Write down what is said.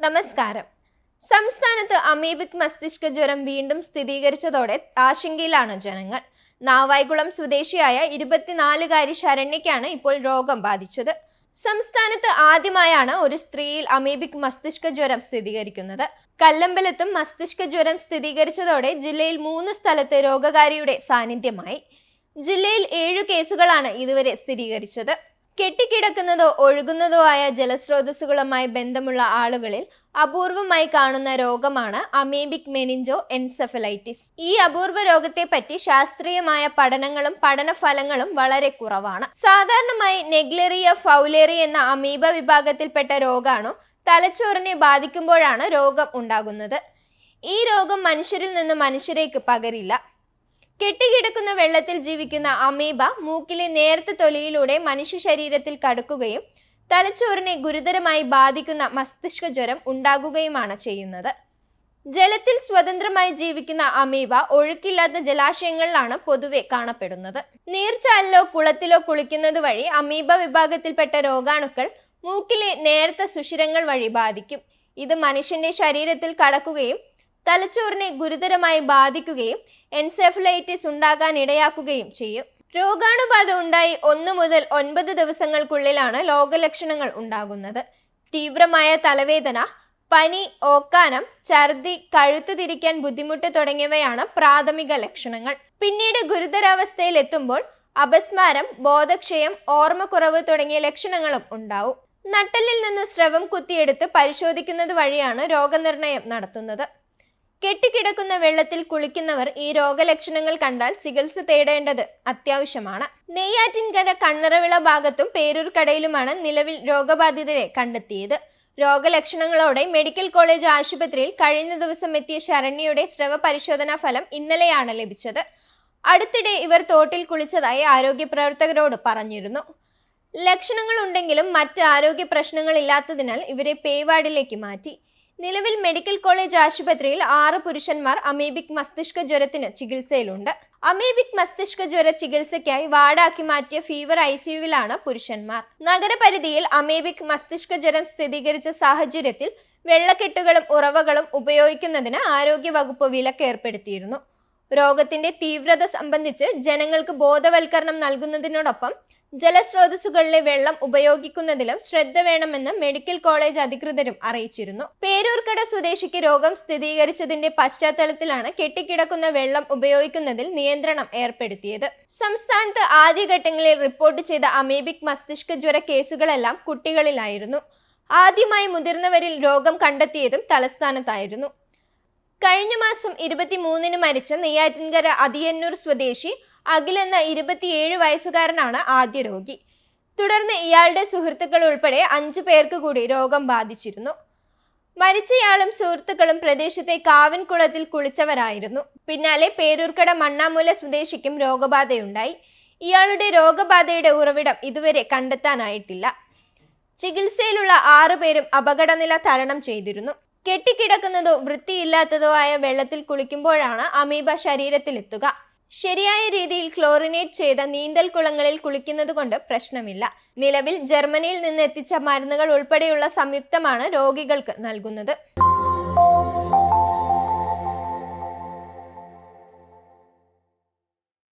നമസ്കാരം. സംസ്ഥാനത്ത് അമീബിക് മസ്തിഷ്ക ജ്വരം വീണ്ടും സ്ഥിരീകരിച്ചതോടെ ആശങ്കയിലാണ് ജനങ്ങൾ. നാവായികുളം സ്വദേശിയായ ഇരുപത്തിനാലുകാരി ശരണ്യയ്ക്കാണ് ഇപ്പോൾ രോഗം ബാധിച്ചത്. സംസ്ഥാനത്ത് ആദ്യമായാണ് ഒരു സ്ത്രീയിൽ അമീബിക് മസ്തിഷ്ക ജ്വരം സ്ഥിരീകരിക്കുന്നത്. കല്ലമ്പലത്തും മസ്തിഷ്ക ജ്വരം സ്ഥിരീകരിച്ചതോടെ ജില്ലയിൽ മൂന്ന് സ്ഥലത്ത് രോഗകാരിയുടെ സാന്നിധ്യമായി. ജില്ലയിൽ ഏഴു കേസുകളാണ് ഇതുവരെ സ്ഥിരീകരിച്ചത്. കെട്ടിക്കിടക്കുന്നതോ ഒഴുകുന്നതോ ആയ ജലസ്രോതസ്സുകളുമായി ബന്ധമുള്ള ആളുകളിൽ അപൂർവമായി കാണുന്ന രോഗമാണ് അമീബിക് മെനിഞ്ചോ എൻസെഫലൈറ്റിസ്. ഈ അപൂർവ രോഗത്തെ പറ്റി ശാസ്ത്രീയമായ പഠനങ്ങളും പഠനഫലങ്ങളും വളരെ കുറവാണ്. സാധാരണമായി നെഗ്ലെറിയ ഫൗലേറി എന്ന അമീബ വിഭാഗത്തിൽപ്പെട്ട രോഗാണോ തലച്ചോറിനെ ബാധിക്കുമ്പോഴാണ് രോഗം ഉണ്ടാകുന്നത്. ഈ രോഗം മനുഷ്യരിൽ നിന്ന് മനുഷ്യരേക്ക് പകരില്ല. കെട്ടിക്കിടക്കുന്ന വെള്ളത്തിൽ ജീവിക്കുന്ന അമീബ മൂക്കിലെ നേർത്ത തൊലിയിലൂടെ മനുഷ്യ ശരീരത്തിൽ കടക്കുകയും തലച്ചോറിനെ ഗുരുതരമായി ബാധിക്കുന്ന മസ്തിഷ്ക ജ്വരം ഉണ്ടാകുകയുമാണ് ചെയ്യുന്നത്. ജലത്തിൽ സ്വതന്ത്രമായി ജീവിക്കുന്ന അമീബ ഒഴുക്കില്ലാത്ത ജലാശയങ്ങളിലാണ് പൊതുവെ കാണപ്പെടുന്നത്. നീർച്ചാലിലോ കുളത്തിലോ കുളിക്കുന്നത് വഴി അമീബ വിഭാഗത്തിൽപ്പെട്ട രോഗാണുക്കൾ മൂക്കിലെ നേർത്ത സുഷിരങ്ങൾ വഴി ബാധിക്കും. ഇത് മനുഷ്യന്റെ ശരീരത്തിൽ കടക്കുകയും തലച്ചോറിനെ ഗുരുതരമായി ബാധിക്കുകയും എൻസെഫലൈറ്റിസ് ഉണ്ടാകാൻ ഇടയാക്കുകയും ചെയ്യും. രോഗാണുബാധ ഉണ്ടായി ഒന്ന് മുതൽ ഒൻപത് ദിവസങ്ങൾക്കുള്ളിലാണ് ലോകലക്ഷണങ്ങൾ ഉണ്ടാകുന്നത്. തീവ്രമായ തലവേദന പനി ഓക്കാനം ഛർദി കഴുത്തു തിരിക്കാൻ ബുദ്ധിമുട്ട് തുടങ്ങിയവയാണ് പ്രാഥമിക ലക്ഷണങ്ങൾ. പിന്നീട് ഗുരുതരാവസ്ഥയിൽ എത്തുമ്പോൾ അപസ്മാരം ബോധക്ഷയം ഓർമ്മക്കുറവ് തുടങ്ങിയ ലക്ഷണങ്ങളും ഉണ്ടാവും. നട്ടലിൽ നിന്നും സ്രവം കുത്തിയെടുത്ത് പരിശോധിക്കുന്നത് വഴിയാണ് രോഗനിർണയം നടത്തുന്നത്. കെട്ടിക്കിടക്കുന്ന വെള്ളത്തിൽ കുളിക്കുന്നവർ ഈ രോഗലക്ഷണങ്ങൾ കണ്ടാൽ ചികിത്സ തേടേണ്ടത് അത്യാവശ്യമാണ്. നെയ്യാറ്റിൻകര കണ്ണറവിള ഭാഗത്തും പേരൂർക്കടയിലുമാണ് നിലവിൽ രോഗബാധിതരെ കണ്ടെത്തിയത്. രോഗലക്ഷണങ്ങളോടെ മെഡിക്കൽ കോളേജ് ആശുപത്രിയിൽ കഴിഞ്ഞ ദിവസം എത്തിയ ശരണ്യയുടെ സ്രവ പരിശോധനാ ഫലം ഇന്നലെയാണ് ലഭിച്ചത്. അടുത്തിടെ ഇവർ തോട്ടിൽ കുളിച്ചതായി ആരോഗ്യ പ്രവർത്തകരോട് പറഞ്ഞിരുന്നു. ലക്ഷണങ്ങളുണ്ടെങ്കിലും മറ്റ് ആരോഗ്യ പ്രശ്നങ്ങളില്ലാത്തതിനാൽ ഇവരെ പേവാർഡിലേക്ക് മാറ്റി. നിലവിൽ മെഡിക്കൽ കോളേജ് ആശുപത്രിയിൽ ആറ് പുരുഷന്മാർ അമീബിക് മസ്തിഷ്ക ജ്വരത്തിന് ചികിത്സയിലുണ്ട്. അമീബിക് മസ്തിഷ്ക ജ്വര ചികിത്സയ്ക്കായി വാർഡാക്കി മാറ്റിയ ഫീവർ ഐ സിയുവിലാണ് പുരുഷന്മാർ. നഗരപരിധിയിൽ അമീബിക് മസ്തിഷ്ക ജ്വരം സ്ഥിരീകരിച്ച സാഹചര്യത്തിൽ വെള്ളക്കെട്ടുകളും ഉറവകളും ഉപയോഗിക്കുന്നതിന് ആരോഗ്യ വകുപ്പ് വിലക്ക് ഏർപ്പെടുത്തിയിരുന്നു. രോഗത്തിന്റെ തീവ്രത സംബന്ധിച്ച് ജനങ്ങൾക്ക് ബോധവൽക്കരണം നൽകുന്നതിനോടൊപ്പം ജലസ്രോതസ്സുകളിലെ വെള്ളം ഉപയോഗിക്കുന്നതിലും ശ്രദ്ധ വേണമെന്ന് മെഡിക്കൽ കോളേജ് അധികൃതരും അറിയിച്ചിരുന്നു. പേരൂർക്കട സ്വദേശിക്ക് രോഗം സ്ഥിരീകരിച്ചതിന്റെ പശ്ചാത്തലത്തിലാണ് കെട്ടിക്കിടക്കുന്ന വെള്ളം ഉപയോഗിക്കുന്നതിൽ നിയന്ത്രണം ഏർപ്പെടുത്തിയത്. സംസ്ഥാനത്ത് ആദ്യഘട്ടങ്ങളിൽ റിപ്പോർട്ട് ചെയ്ത അമീബിക് മസ്തിഷ്ക ജ്വര കേസുകളെല്ലാം കുട്ടികളിലായിരുന്നു. ആദ്യമായി മുതിർന്നവരിൽ രോഗം കണ്ടെത്തിയതും തലസ്ഥാനത്തായിരുന്നു. കഴിഞ്ഞ മാസം ഇരുപത്തിമൂന്നിന് മരിച്ച നെയ്യാറ്റിൻകര അതിയന്നൂർ സ്വദേശി അഖിൽ എന്ന ഇരുപത്തിയേഴ് വയസ്സുകാരനാണ് ആദ്യ രോഗി. തുടർന്ന് ഇയാളുടെ സുഹൃത്തുക്കൾ ഉൾപ്പെടെ അഞ്ചു പേർക്ക് കൂടി രോഗം ബാധിച്ചിരുന്നു. മരിച്ചയാളും സുഹൃത്തുക്കളും പ്രദേശത്തെ കാവിൻകുളത്തിൽ കുളിച്ചവരായിരുന്നു. പിന്നാലെ പേരൂർക്കട മണ്ണാമൂല സ്വദേശിക്കും രോഗബാധയുണ്ടായി. ഇയാളുടെ രോഗബാധയുടെ ഉറവിടം ഇതുവരെ കണ്ടെത്താനായിട്ടില്ല. ചികിത്സയിലുള്ള ആറുപേരും അപകടനില തരണം ചെയ്തിരുന്നു. കെട്ടിക്കിടക്കുന്നതോ വൃത്തിയില്ലാത്തതോ ആയ വെള്ളത്തിൽ കുളിക്കുമ്പോഴാണ് അമീബ ശരീരത്തിലെത്തുക. ശരിയായ രീതിയിൽ ക്ലോറിനേറ്റ് ചെയ്ത നീന്തൽ കുളങ്ങളിൽ കുളിക്കുന്നത് കൊണ്ട് പ്രശ്നമില്ല. നിലവിൽ ജർമ്മനിയിൽ നിന്ന് എത്തിച്ച മരുന്നുകൾ ഉൾപ്പെടെയുള്ള സംയുക്തമാണ് രോഗികൾക്ക് നൽകുന്നത്.